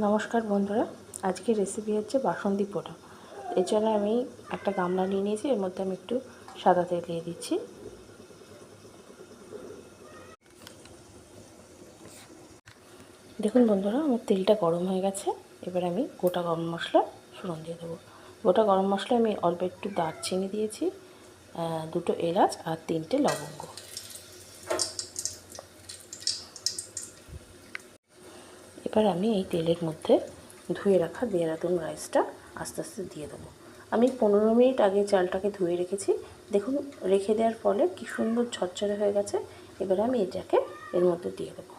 নমস্কার বন্ধুরা আজকের রেসিপি হচ্ছে বাসন্তী পোড়া। এর জন্য আমি একটা গামলা নিয়ে নিয়েছি, এর মধ্যে আমি একটু সাদা তেল দিয়ে দিচ্ছি। দেখুন বন্ধুরা, আমার তেলটা গরম হয়ে গেছে, এবার আমি গোটা গরম মশলা ফোড়ন দিয়ে দেবো। গোটা গরম মশলা আমি অল্প একটু দারচিনি দিয়েছি দুটো এলাচ আর তিনটে লবঙ্গ। এবার আমি এই তেলের মধ্যে ধুয়ে রাখা দেহরাদুন রাইসটা আস্তে আস্তে দিয়ে দেবো। আমি পনেরো মিনিট আগে চালটাকে ধুয়ে রেখেছি। দেখুন, রেখে দেওয়ার ফলে কি সুন্দর ঝরঝরে হয়ে গেছে। এবার আমি এটাকে এর মধ্যে দিয়ে দেবো।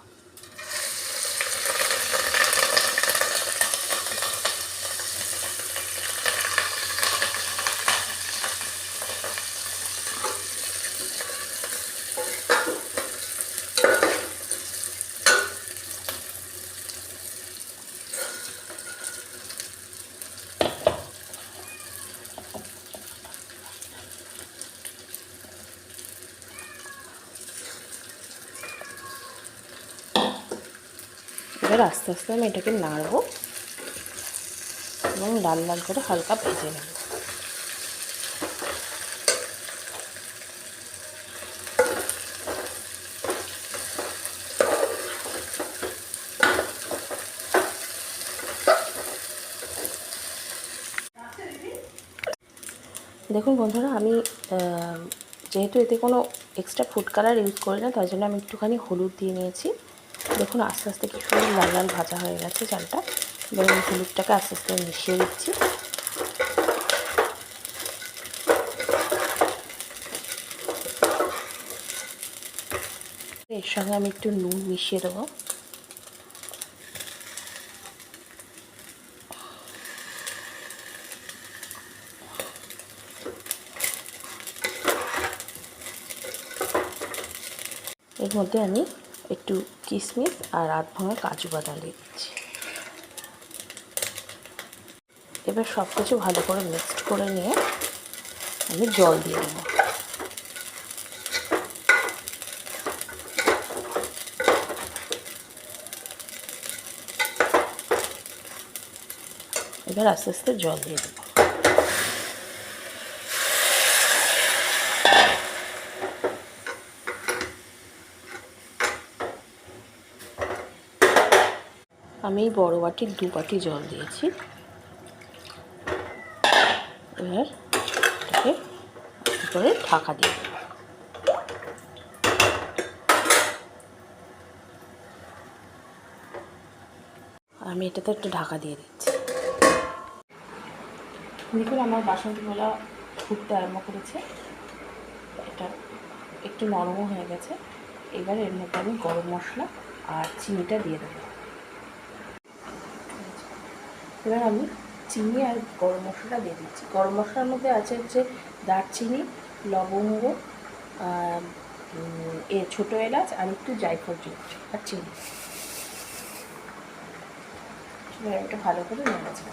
এবার আস্তে আস্তে আমি এটাকে নাড়বো এবং লাল লাল করে হালকা ভেজে নেব। দেখুন বন্ধুরা, আমি যেহেতু এতে কোনো এক্সট্রা ফুড কালার ইউজ করি না, তাই জন্য আমি একটুখানি হলুদ দিয়ে নিয়েছি। দেখুন, আস্তে আস্তে কি সুন্দর লাল লাল ভাজা হয়ে গেছে চালটা আমি হলুদটাকে আস্তে আস্তে মিশিয়ে দিচ্ছি। এর সঙ্গে আমি একটু নুন মিশিয়ে দেবো। এর মধ্যে আমি একটু কিশমিশ আর আধ ভাঙা কাজু বাদাম দিয়ে দিচ্ছি। এবার সব কিছু ভালো করে মিক্সড করে নিয়ে আমি জল দিয়ে দেবো। এবার আস্তে আস্তে জল দিয়ে দেবো। আমি এই বড় বাটির দু বাটি জল দিয়েছি। এবার এটাকে করে ঢাকা দিয়ে আমি এটাতে একটু ঢাকা দিয়ে দিচ্ছি। দেখুন আমার বাসন্তী পোলা ফুটতে আরম্ভ করেছে। এটা একটু নরমও হয়ে গেছে। এবার এর মধ্যে আমি গরম মশলা আর চিনিটা দিয়ে দেবো। এবার আমি চিনি আর গরম মশলাটা দিয়ে দিচ্ছি। গরম মশলার মধ্যে আছে হচ্ছে দারচিনি, লবঙ্গ এ ছোটো এলাচ আর একটু জায়ফল জিরে আর চিনি। এটা ভালো করে নেড়েছে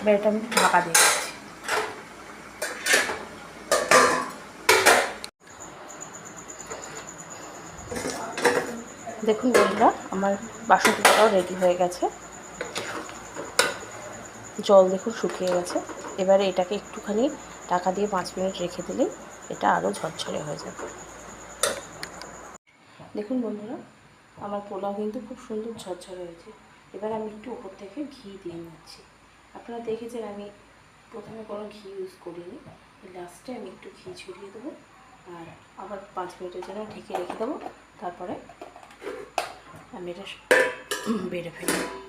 এবার এটা আমি ঢাকা দিয়ে দেখুন বন্ধুরা, আমার বাসন্তী পোলাও রেডি হয়ে গেছে। জল দেখুন শুকিয়ে গেছে। এবারে এটাকে একটুখানি টাকা দিয়ে পাঁচ মিনিট রেখে দিলেই এটা আরও ঝরঝরে হয়ে যাবে। দেখুন বন্ধুরা, আমার পোলাও কিন্তু খুব সুন্দর ঝরঝরে হয়েছে। এবার আমি একটু উপর থেকে ঘি দিয়ে নিচ্ছি। আপনারা দেখেছেন আমি প্রথমে কোনো ঘি ইউজ করিনি। লাস্টে আমি একটু ঘি ছড়িয়ে দেবো আর আবার পাঁচ মিনিটের জন্য ঢেকে রেখে দেবো। তারপরে আমি এটা বেড়ে ফেলব